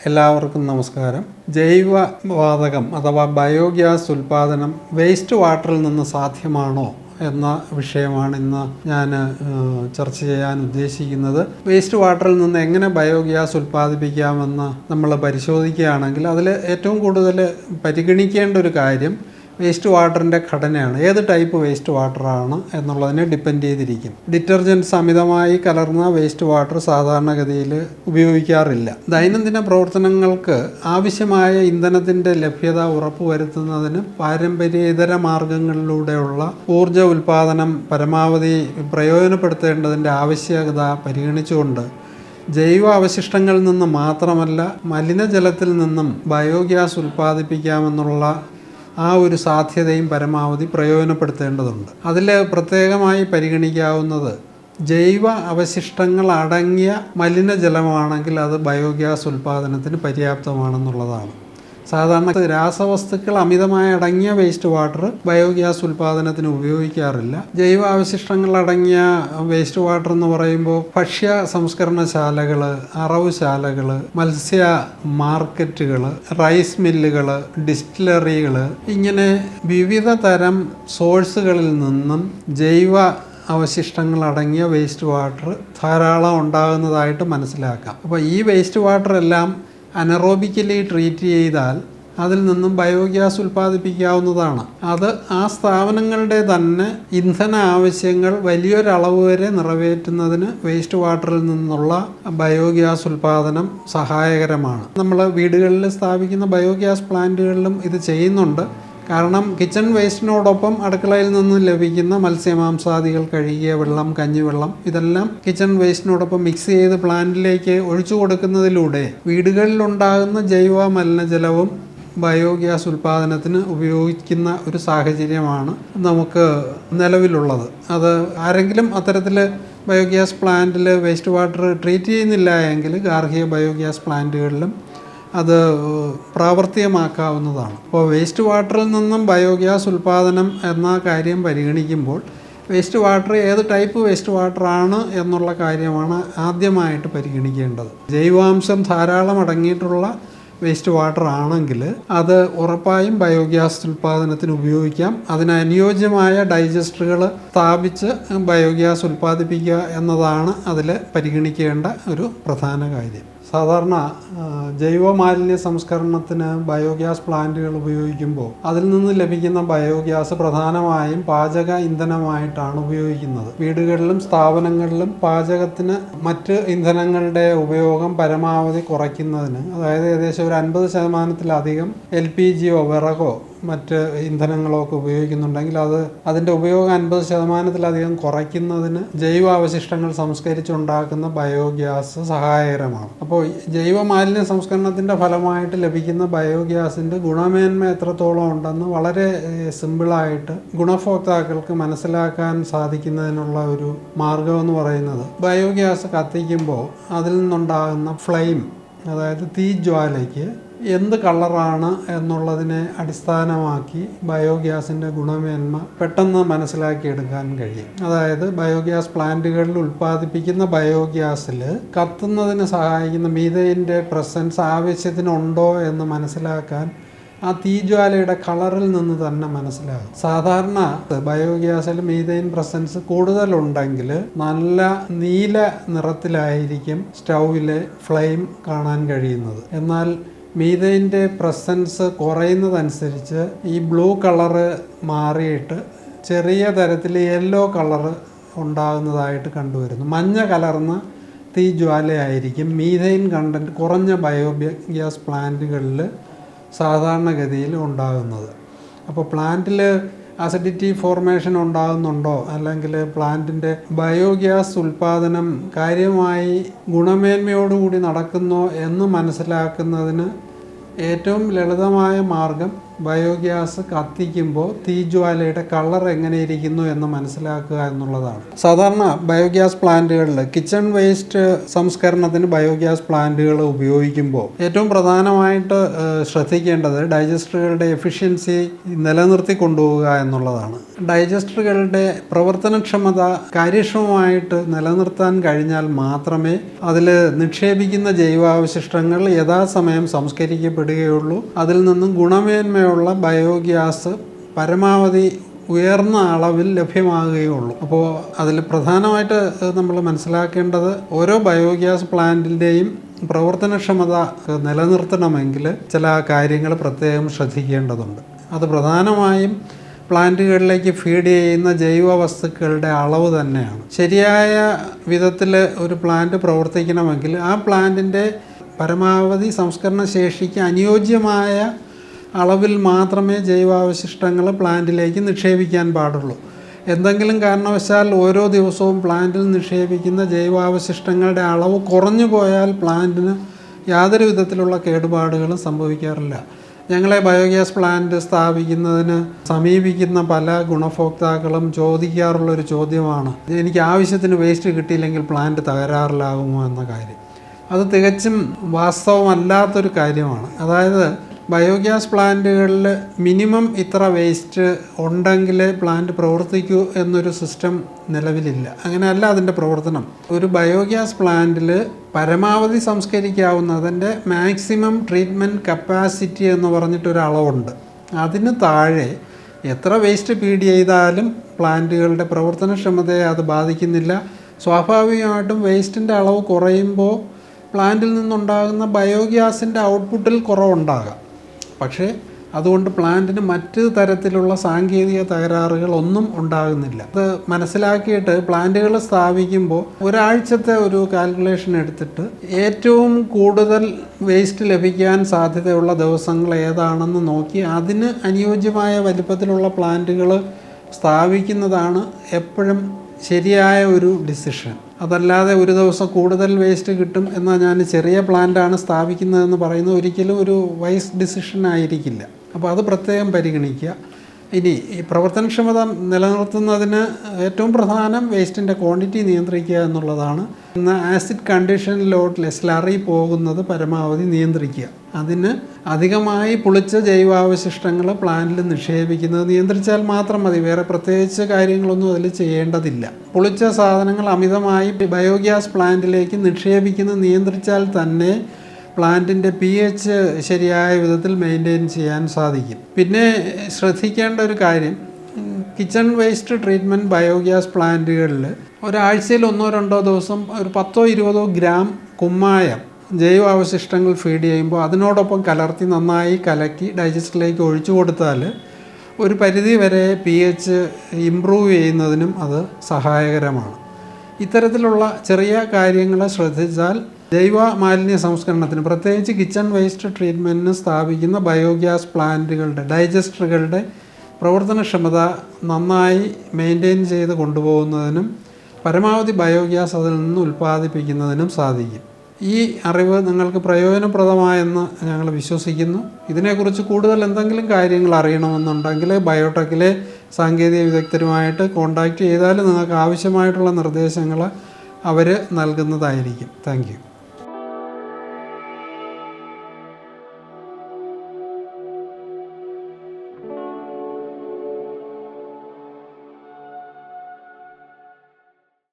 എല്ലാവർക്കും നമസ്കാരം. ജൈവ വാതകം അഥവാ ബയോഗ്യാസ് ഉൽപാദനം വേസ്റ്റ് വാട്ടറിൽ നിന്ന് സാധ്യമാണോ എന്ന വിഷയമാണ് ഇന്ന് ഞാൻ ചർച്ച ചെയ്യാൻ ഉദ്ദേശിക്കുന്നത്. വേസ്റ്റ് വാട്ടറിൽ നിന്ന് എങ്ങനെ ബയോഗ്യാസ് ഉൽപ്പാദിപ്പിക്കാമെന്ന് നമ്മൾ പരിശോധിക്കുകയാണെങ്കിൽ അതിൽ ഏറ്റവും കൂടുതൽ പരിഗണിക്കേണ്ട ഒരു കാര്യം വേസ്റ്റ് വാട്ടറിന്റെ ഘടനയാണ്. ഏത് ടൈപ്പ് വേസ്റ്റ് വാട്ടറാണ് എന്നുള്ളതിനെ ഡിപ്പെൻഡ് ചെയ്തിരിക്കും. ഡിറ്റർജന്റ്സ് അമിതമായി കലർന്ന വേസ്റ്റ് വാട്ടർ സാധാരണഗതിയിൽ ഉപയോഗിക്കാറില്ല. ദൈനംദിന പ്രവർത്തനങ്ങൾക്ക് ആവശ്യമായ ഇന്ധനത്തിന്റെ ലഭ്യത ഉറപ്പുവരുത്തുന്നതിന് പാരമ്പര്യേതര മാർഗങ്ങളിലൂടെയുള്ള ഊർജ ഉൽപാദനം പരമാവധി പ്രയോജനപ്പെടുത്തേണ്ടതിന്റെ ആവശ്യകത പരിഗണിച്ചുകൊണ്ട് ജൈവ അവശിഷ്ടങ്ങളിൽ നിന്ന് മാത്രമല്ല മലിനജലത്തിൽ നിന്നും ബയോഗ്യാസ് ഉൽപ്പാദിപ്പിക്കാമെന്നുള്ള ആ ഒരു സാധ്യതയും പരമാവധി പ്രയോജനപ്പെടുത്തേണ്ടതുണ്ട്. അതിൽ പ്രത്യേകമായി പരിഗണിക്കാവുന്നത് ജൈവ അവശിഷ്ടങ്ങൾ അടങ്ങിയ മലിനജലമാണെങ്കിൽ അത് ബയോഗ്യാസ് ഉൽപ്പാദനത്തിന് പര്യാപ്തമാണെന്നുള്ളതാണ്. സാധാരണ രാസവസ്തുക്കൾ അമിതമായി അടങ്ങിയ വേസ്റ്റ് വാട്ടർ ബയോഗ്യാസ് ഉൽപാദനത്തിന് ഉപയോഗിക്കാറില്ല. ജൈവ അവശിഷ്ടങ്ങൾ അടങ്ങിയ വേസ്റ്റ് വാട്ടർ എന്ന് പറയുമ്പോൾ ഭക്ഷ്യ സംസ്കരണശാലകൾ അറവുശാലകൾ മത്സ്യ മാർക്കറ്റുകൾ റൈസ് മില്ലുകൾ ഡിസ്റ്റിലറികൾ ഇങ്ങനെ വിവിധ തരം സോഴ്സുകളിൽ നിന്നും ജൈവ അവശിഷ്ടങ്ങൾ അടങ്ങിയ വേസ്റ്റ് വാട്ടർ ധാരാളം ഉണ്ടാകുന്നതായിട്ട് മനസ്സിലാക്കാം. അപ്പോൾ ഈ വേസ്റ്റ് വാട്ടർ എല്ലാം അനറോബിക്കലി ട്രീറ്റ് ചെയ്താൽ അതിൽ നിന്നും ബയോഗ്യാസ് ഉൽപ്പാദിപ്പിക്കാവുന്നതാണ് അത് ആ സ്ഥാപനങ്ങളുടെ തന്നെ ഇന്ധന ആവശ്യങ്ങൾ വലിയൊരളവ് വരെ നിറവേറ്റുന്നതിന് വേസ്റ്റ് വാട്ടറിൽ നിന്നുള്ള ബയോഗ്യാസ് ഉൽപ്പാദനം സഹായകരമാണ്. നമ്മൾ വീടുകളിൽ സ്ഥാപിക്കുന്ന ബയോഗ്യാസ് പ്ലാന്റുകളിലും ഇത് ചെയ്യുന്നുണ്ട്. കാരണം കിച്ചൺ വേസ്റ്റിനോടൊപ്പം അടുക്കളയിൽ നിന്ന് ലഭിക്കുന്ന മത്സ്യമാംസാദികൾ കഴുകിയ വെള്ളം കഞ്ഞിവെള്ളം ഇതെല്ലാം കിച്ചൺ വേസ്റ്റിനോടൊപ്പം മിക്സ് ചെയ്ത് പ്ലാന്റിലേക്ക് ഒഴിച്ചു കൊടുക്കുന്നതിലൂടെ വീടുകളിലുണ്ടാകുന്ന ജൈവ മലിനജലവും ബയോഗ്യാസ് ഉൽപ്പാദനത്തിന് ഉപയോഗിക്കുന്ന ഒരു സാഹചര്യമാണ് നമുക്ക് നിലവിലുള്ളത്. അത് ആരെങ്കിലും അത്തരത്തിൽ ബയോഗ്യാസ് പ്ലാന്റിൽ വേസ്റ്റ് വാട്ടർ ട്രീറ്റ് ചെയ്യുന്നില്ല എങ്കിൽ ഗാർഹിക ബയോഗ്യാസ് പ്ലാന്റുകളിലും അത് പ്രാവർത്തികമാക്കാവുന്നതാണ്. അപ്പോൾ വേസ്റ്റ് വാട്ടറിൽ നിന്നും ബയോഗ്യാസ് ഉൽപ്പാദനം എന്ന കാര്യം പരിഗണിക്കുമ്പോൾ വേസ്റ്റ് വാട്ടർ ഏത് ടൈപ്പ് വേസ്റ്റ് വാട്ടറാണ് എന്നുള്ള കാര്യമാണ് ആദ്യമായിട്ട് പരിഗണിക്കേണ്ടത്. ജൈവാംശം ധാരാളം അടങ്ങിയിട്ടുള്ള വേസ്റ്റ് വാട്ടർ ആണെങ്കിൽ അത് ഉറപ്പായും ബയോഗ്യാസ് ഉൽപ്പാദനത്തിന് ഉപയോഗിക്കാം. അതിനനുയോജ്യമായ ഡൈജസ്റ്ററുകൾ സ്ഥാപിച്ച് ബയോഗ്യാസ് ഉൽപ്പാദിപ്പിക്കുക എന്നതാണ് അതിൽ പരിഗണിക്കേണ്ട ഒരു പ്രധാന കാര്യം. സാധാരണ ജൈവ മാലിന്യ സംസ്കരണത്തിന് ബയോഗ്യാസ് പ്ലാന്റുകൾ ഉപയോഗിക്കുമ്പോൾ അതിൽ നിന്ന് ലഭിക്കുന്ന ബയോഗ്യാസ് പ്രധാനമായും പാചക ഇന്ധനമായിട്ടാണ് ഉപയോഗിക്കുന്നത്. വീടുകളിലും സ്ഥാപനങ്ങളിലും പാചകത്തിന് മറ്റ് ഇന്ധനങ്ങളുടെ ഉപയോഗം പരമാവധി കുറയ്ക്കുന്നതിന് അതായത് ഏകദേശം ഒരു അൻപത് ശതമാനത്തിലധികം എൽ പി ജിയോ വിറകോ മറ്റ് ഇന്ധനങ്ങളോ ഒക്കെ ഉപയോഗിക്കുന്നുണ്ടെങ്കിൽ അത് അതിന്റെ ഉപയോഗം അൻപത് ശതമാനത്തിലധികം കുറയ്ക്കുന്നതിന് ജൈവ അവശിഷ്ടങ്ങൾ സംസ്കരിച്ചുണ്ടാക്കുന്ന ബയോഗ്യാസ് സഹായകരമാണ്. അപ്പോൾ ജൈവ മാലിന്യ സംസ്കരണത്തിന്റെ ഫലമായിട്ട് ലഭിക്കുന്ന ബയോഗ്യാസിന്റെ ഗുണമേന്മ എത്രത്തോളം ഉണ്ടെന്ന് വളരെ സിമ്പിളായിട്ട് ഗുണഭോക്താക്കൾക്ക് മനസ്സിലാക്കാൻ സാധിക്കുന്നതിനുള്ള ഒരു മാർഗമെന്ന് പറയുന്നത് ബയോഗ്യാസ് കത്തിക്കുമ്പോൾ അതിൽ നിന്നുണ്ടാകുന്ന ഫ്ലെയിം അതായത് തീജ്വാലയ്ക്ക് എന്ത് കളറാണ് എന്നുള്ളതിനെ അടിസ്ഥാനമാക്കി ബയോഗ്യാസിന്റെ ഗുണമേന്മ പെട്ടെന്ന് മനസ്സിലാക്കിയെടുക്കാൻ കഴിയും. അതായത് ബയോഗ്യാസ് പ്ലാന്റുകളിൽ ഉൽപ്പാദിപ്പിക്കുന്ന ബയോഗ്യാസിൽ കത്തുന്നതിന് സഹായിക്കുന്ന മീതയിന്റെ പ്രസൻസ് ആവശ്യത്തിനുണ്ടോ എന്ന് മനസ്സിലാക്കാൻ ആ തീജ്വാലയുടെ കളറിൽ നിന്ന് തന്നെ മനസ്സിലാകും. സാധാരണ ബയോഗ്യാസിൽ മീതൈൻ പ്രസൻസ് കൂടുതലുണ്ടെങ്കിൽ നല്ല നീല നിറത്തിലായിരിക്കും സ്റ്റൗവിലെ ഫ്ലെയിം കാണാൻ കഴിയുന്നത്. എന്നാൽ മീതൈന്റെ പ്രസൻസ് കുറയുന്നതനുസരിച്ച് ഈ ബ്ലൂ കളറ് മാറിയിട്ട് ചെറിയ തരത്തിൽ യെല്ലോ കളറ് ഉണ്ടാകുന്നതായിട്ട് കണ്ടുവരുന്നു. മഞ്ഞ കലർന്ന തീജ്വാലയായിരിക്കും മീഥൈൻ കണ്ടന്റ് കുറഞ്ഞ ബയോഗ്യാസ് പ്ലാന്റുകളിൽ സാധാരണഗതിയിൽ ഉണ്ടാകുന്നത്. അപ്പോൾ പ്ലാന്റിൽ അസിഡിറ്റി ഫോർമേഷൻ ഉണ്ടാകുന്നുണ്ടോ? അല്ലെങ്കിൽ പ്ലാന്റിന്റെ ബയോഗ്യാസ് ഉൽപാദനം കാര്യമായി ഗുണമേന്മയോടുകൂടി നടക്കുന്നോ എന്ന് മനസ്സിലാക്കുന്നതിന് ഏറ്റവും ലളിതമായ മാർഗം ബയോഗ്യാസ് കത്തിക്കുമ്പോൾ തീജ്വാലയുടെ കളർ എങ്ങനെ ഇരിക്കുന്നു എന്ന് മനസ്സിലാക്കുക എന്നുള്ളതാണ്. സാധാരണ ബയോഗ്യാസ് പ്ലാന്റുകളിൽ കിച്ചൺ വേസ്റ്റ് സംസ്കരണത്തിന് ബയോഗ്യാസ് പ്ലാന്റുകൾ ഉപയോഗിക്കുമ്പോൾ ഏറ്റവും പ്രധാനമായിട്ട് ശ്രദ്ധിക്കേണ്ടത് ഡൈജസ്റ്ററുകളുടെ എഫിഷ്യൻസി നിലനിർത്തി കൊണ്ടുപോവുക എന്നുള്ളതാണ്. ഡൈജസ്റ്ററുകളുടെ പ്രവർത്തനക്ഷമത കാര്യക്ഷമമായിട്ട് നിലനിർത്താൻ കഴിഞ്ഞാൽ മാത്രമേ അതിൽ നിക്ഷേപിക്കുന്ന ജൈവാവശിഷ്ടങ്ങൾ യഥാസമയം സംസ്കരിക്കപ്പെടുകയുള്ളൂ. അതിൽ നിന്നും ഗുണമേന്മയുള്ള ബയോഗ്യാസ് പരമാവധി ഉയർന്ന അളവിൽ ലഭ്യമാകുകയുള്ളൂ. അപ്പോൾ അതിൽ പ്രധാനമായിട്ട് നമ്മൾ മനസ്സിലാക്കേണ്ടത് ഓരോ ബയോഗ്യാസ് പ്ലാന്റിന്റെയും പ്രവർത്തനക്ഷമത നിലനിർത്തണമെങ്കിൽ ചില കാര്യങ്ങൾ പ്രത്യേകം ശ്രദ്ധിക്കേണ്ടതുണ്ട്. അത് പ്രധാനമായും പ്ലാന്റുകളിലേക്ക് ഫീഡ് ചെയ്യുന്ന ജൈവ വസ്തുക്കളുടെ അളവ് തന്നെയാണ്. ശരിയായ വിധത്തിൽ ഒരു പ്ലാന്റ് പ്രവർത്തിക്കണമെങ്കിൽ ആ പ്ലാന്റിന്റെ പരമാവധി സംസ്കരണ ശേഷിക്ക് അനുയോജ്യമായ അളവിൽ മാത്രമേ ജൈവാവശിഷ്ടങ്ങൾ പ്ലാന്റിലേക്ക് നിക്ഷേപിക്കാൻ പാടുള്ളൂ. എന്തെങ്കിലും കാരണവശാൽ ഓരോ ദിവസവും പ്ലാന്റിൽ നിക്ഷേപിക്കുന്ന ജൈവാവശിഷ്ടങ്ങളുടെ അളവ് കുറഞ്ഞു പോയാൽ പ്ലാന്റിന് യാതൊരു വിധത്തിലുള്ള കേടുപാടുകളും സംഭവിക്കാറില്ല. ഞങ്ങളെ ബയോഗ്യാസ് പ്ലാന്റ് സ്ഥാപിക്കുന്നതിന് സമീപിക്കുന്ന പല ഗുണഭോക്താക്കളും ചോദിക്കാറുള്ളൊരു ചോദ്യമാണ് എനിക്ക് ആവശ്യത്തിന് വേസ്റ്റ് കിട്ടിയില്ലെങ്കിൽ പ്ലാന്റ് തകരാറിലാകുമോ? എന്ന കാര്യം. അത് തികച്ചും വാസ്തവമല്ലാത്തൊരു കാര്യമാണ്. അതായത് ബയോഗ്യാസ് പ്ലാന്റുകളിൽ മിനിമം ഇത്ര വേസ്റ്റ് ഉണ്ടെങ്കിലേ പ്ലാന്റ് പ്രവർത്തിക്കൂ എന്നൊരു സിസ്റ്റം നിലവിലില്ല. അങ്ങനെയല്ല അതിന്റെ പ്രവർത്തനം. ഒരു ബയോഗ്യാസ് പ്ലാന്റിൽ പരമാവധി സംസ്കരിക്കാവുന്ന അതിന്റെ മാക്സിമം ട്രീറ്റ്മെന്റ് കപ്പാസിറ്റി എന്ന് പറഞ്ഞിട്ടൊരു അളവുണ്ട്. അതിന് താഴെ എത്ര വേസ്റ്റ് ഫീഡ് ചെയ്താലും പ്ലാന്റുകളുടെ പ്രവർത്തനക്ഷമതയെ അത് ബാധിക്കുന്നില്ല. സ്വാഭാവികമായിട്ടും വേസ്റ്റിന്റെ അളവ് കുറയുമ്പോൾ പ്ലാന്റിൽ നിന്നുണ്ടാകുന്ന ബയോഗ്യാസിന്റെ ഔട്ട്പുട്ടിൽ കുറവുണ്ടാകാം. പക്ഷേ അതുകൊണ്ട് പ്ലാന്റിന് മറ്റ് തരത്തിലുള്ള സാങ്കേതിക തകരാറുകൾ ഒന്നും ഉണ്ടാകുന്നില്ല. അത് മനസ്സിലാക്കിയിട്ട് പ്ലാന്റുകൾ സ്ഥാപിക്കുമ്പോൾ ഒരാഴ്ചത്തെ ഒരു കാൽക്കുലേഷൻ എടുത്തിട്ട് ഏറ്റവും കൂടുതൽ വേസ്റ്റ് ലഭിക്കാൻ സാധ്യതയുള്ള ദിവസങ്ങൾ ഏതാണെന്ന് നോക്കി അതിന് അനുയോജ്യമായ വലിപ്പത്തിലുള്ള പ്ലാന്റുകൾ സ്ഥാപിക്കുന്നതാണ് എപ്പോഴും ശരിയായ ഒരു ഡിസിഷൻ. അതല്ലാതെ ഒരു ദിവസം കൂടുതൽ വേസ്റ്റ് കിട്ടും എന്നാൽ ഞാൻ ചെറിയ പ്ലാന്റാണ് സ്ഥാപിക്കുന്നതെന്ന് പറയുന്നത് ഒരിക്കലും ഒരു വൈസ് ഡിസിഷൻ ആയിരിക്കില്ല. അപ്പോൾ അത് പ്രത്യേകം പരിഗണിക്കുക. ഇനി ഈ പ്രവർത്തനക്ഷമത നിലനിർത്തുന്നതിന് ഏറ്റവും പ്രധാനം വേസ്റ്റിന്റെ ക്വാണ്ടിറ്റി നിയന്ത്രിക്കുക എന്നുള്ളതാണ്. ഇന്ന് ആസിഡ് കണ്ടീഷനിലോട്ട് സ്ലറി പോകുന്നത് പരമാവധി നിയന്ത്രിക്കുക. അതിന് അധികമായി പുളിച്ച ജൈവാവശിഷ്ടങ്ങൾ പ്ലാന്റിൽ നിക്ഷേപിക്കുന്നത് നിയന്ത്രിച്ചാൽ മാത്രം മതി. വേറെ പ്രത്യേകിച്ച് കാര്യങ്ങളൊന്നും അതിൽ ചെയ്യേണ്ടതില്ല. പുളിച്ച സാധനങ്ങൾ അമിതമായി ബയോഗ്യാസ് പ്ലാന്റിലേക്ക് നിക്ഷേപിക്കുന്നത് നിയന്ത്രിച്ചാൽ തന്നെ പ്ലാന്റിന്റെ പി എച്ച് ശരിയായ വിധത്തിൽ മെയിന്റെയിൻ ചെയ്യാൻ സാധിക്കും. പിന്നെ ശ്രദ്ധിക്കേണ്ട ഒരു കാര്യം കിച്ചൺ വേസ്റ്റ് ട്രീറ്റ്മെന്റ് ബയോഗ്യാസ് പ്ലാന്റുകളിൽ ഒരാഴ്ചയിൽ ഒന്നോ രണ്ടോ ദിവസം ഒരു പത്തോ ഇരുപതോ ഗ്രാം കുമ്മായം ജൈവാവശിഷ്ടങ്ങൾ ഫീഡ് ചെയ്യുമ്പോൾ അതിനോടൊപ്പം കലർത്തി നന്നായി കലക്കി ഡൈജസ്റ്റിലേക്ക് ഒഴിച്ചു കൊടുത്താൽ ഒരു പരിധി വരെ പി എച്ച് ഇമ്പ്രൂവ് ചെയ്യുന്നതിനും അത് സഹായകരമാണ്. ഇത്തരത്തിലുള്ള ചെറിയ കാര്യങ്ങൾ ശ്രദ്ധിച്ചാൽ ജൈവ മാലിന്യ സംസ്കരണത്തിന് പ്രത്യേകിച്ച് കിച്ചൺ വേസ്റ്റ് ട്രീറ്റ്മെന്റിന് സ്ഥാപിക്കുന്ന ബയോഗ്യാസ് പ്ലാന്റുകളുടെ ഡൈജസ്റ്ററുകളുടെ പ്രവർത്തനക്ഷമത നന്നായി മെയിന്റെയിൻ ചെയ്ത് കൊണ്ടുപോകുന്നതിനും പരമാവധി ബയോഗ്യാസ് അതിൽ നിന്ന് ഉൽപ്പാദിപ്പിക്കുന്നതിനും സാധിക്കും. ഈ അറിവ് നിങ്ങൾക്ക് പ്രയോജനപ്രദമായെന്ന് ഞങ്ങൾ വിശ്വസിക്കുന്നു. ഇതിനെക്കുറിച്ച് കൂടുതൽ എന്തെങ്കിലും കാര്യങ്ങൾ അറിയണമെന്നുണ്ടെങ്കിൽ ബയോടെക്കിലെ സാങ്കേതിക വിദഗ്ധരുമായിട്ട് കോൺടാക്റ്റ് ചെയ്താൽ നിങ്ങൾക്ക് ആവശ്യമായിട്ടുള്ള നിർദ്ദേശങ്ങൾ അവർ നൽകുന്നതായിരിക്കും. താങ്ക്